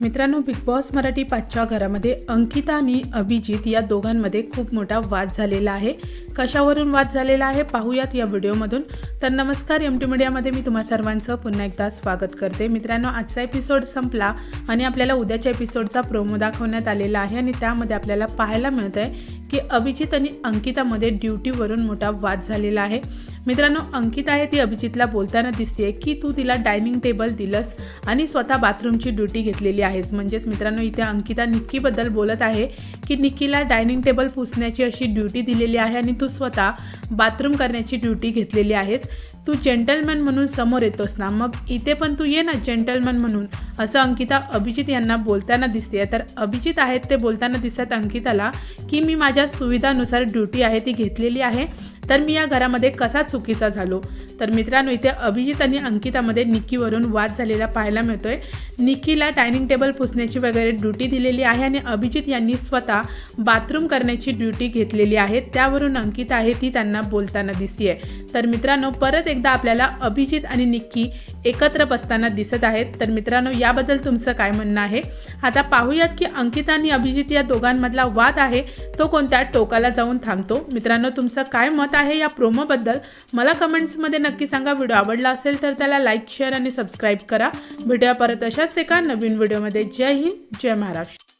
मित्रांनो big boss Marathi पाचच्या घरामध्ये अंकिता आणि अभिजित या दोघांमध्ये खूप मोठा वाद झालेला आहे. कशावरून वाद झालेला आहे पाहूयात या व्हिडिओमधून. तर नमस्कार एम टी मीडियामध्ये मी तुम्हा सर्वांचं पुन्हा एकदा स्वागत करते. मित्रांनो आजचा एपिसोड संपला आणि आपल्याला उद्याच्या एपिसोडचा प्रोमो दाखवण्यात आलेला आहे आणि त्यामध्ये आपल्याला पाहायला मिळत आहे की अभिजित आणि अंकितामध्ये ड्युटीवरून मोठा वाद झालेला आहे. मित्रांनो अंकिता आहे ती अभिजितला बोलताना दिसते की तू तिला डायनिंग टेबल दिलंस आणि स्वतः बाथरूमची ड्युटी घेतलेली आहेस. म्हणजेच मित्रांनो इथे अंकिता निक्कीबद्दल बोलत आहे की निक्कीला डायनिंग टेबल पुसण्याची अशी ड्युटी दिलेली आहे आणि तू स्वतः बाथरूम करण्याची ड्युटी घेतलेली आहेस. तू जेंटलमॅन म्हणून समोर येतोस ना. मग इथे पण तू ये ना जेंटलमॅन म्हणून. असं अंकिता अभिजित यांना बोलताना दिसते तर अभिजित आहेत ते बोलताना दिसतात अंकिताला की मी माझ्या सुविधानुसार ड्युटी आहे ती घेतलेली आहे. तर मी या घरामध्ये कसा चुकीचा झालो? तर मित्रांनो इथे अभिजित आणि अंकितामध्ये निक्कीवरून वाद झालेला पाहायला मिळतोय. निक्कीला डायनिंग टेबल पुसण्याची वगैरे ड्युटी दिलेली आहे आणि अभिजित यांनी स्वतः बाथरूम करण्याची ड्युटी घेतलेली आहे. त्यावरून अंकिता आहे ती त्यांना बोलताना दिसतीये. तर मित्रांनो परत एकदा आपल्याला अभिजित आणि निक्की एकत्र बसताना दिसत आहेत. तर मित्रांनो याबद्दल तुमचं काय म्हणणं आहे? आता पाहूयात की अंकिता आणि अभिजित या दोघांमधला वाद आहे. तो कोणत्या टोकाला जाऊन थांबतो? मित्रांनो तुमचं काय मत आहे या प्रोमोबद्दल? मला कमेंट्समध्ये नक्की सांगा. व्हिडिओ आवडला असेल तर त्याला लाईक शेअर आणि सबस्क्राईब करा. भेटूया परत अशाच एका नवीन व्हिडिओमध्ये. जय हिंद जय महाराष्ट्र.